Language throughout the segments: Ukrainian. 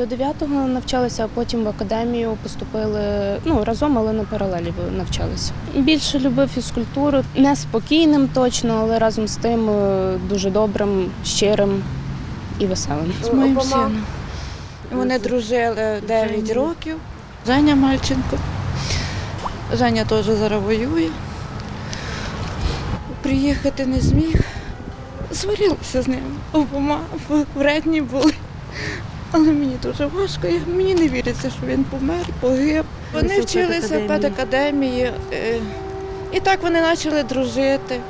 До 9-го навчалися, а потім в академію поступили ну разом, але на паралелі навчалися. Більше любив фізкультуру, не спокійним точно, але разом з тим е, дуже добрим, щирим і веселим. з моїм сином. Вони дружили 9 років. Женя Мальченко. Женя теж зараз воює. Приїхати не зміг. Сварилася з ним. Обома вредні були. Але мені дуже важко. Мені не віриться, що він помер, погиб. Вони вчилися в педакадемії. е, І так вони почали дружити,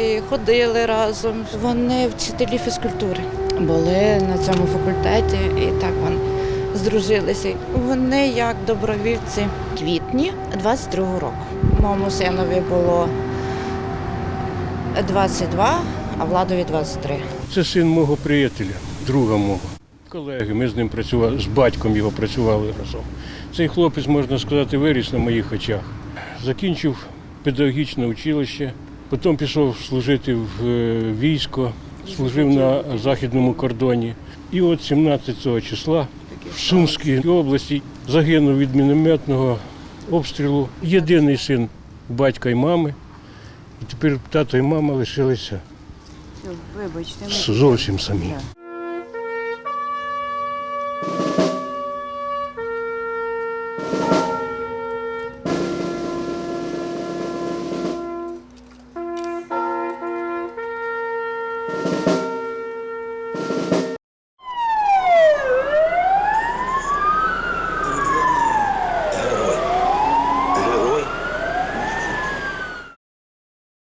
і ходили разом. Вони вчителі фізкультури були на цьому факультеті, і так вони здружилися. Вони як добровільці квітні 22-го року. Моєму синові було 22, а владові 23. Це син мого приятеля, друга мого. Колеги, ми з ним працювали, з батьком його працювали разом. Цей хлопець, можна сказати, виріс на моїх очах. Закінчив педагогічне училище, потім пішов служити в е, військо, служив на західному кордоні. І от 17 числа в Сумській області загинув від мінометного обстрілу. Єдиний син батька і мами. І тепер тато і мама лишилися Вибачте, зовсім самі.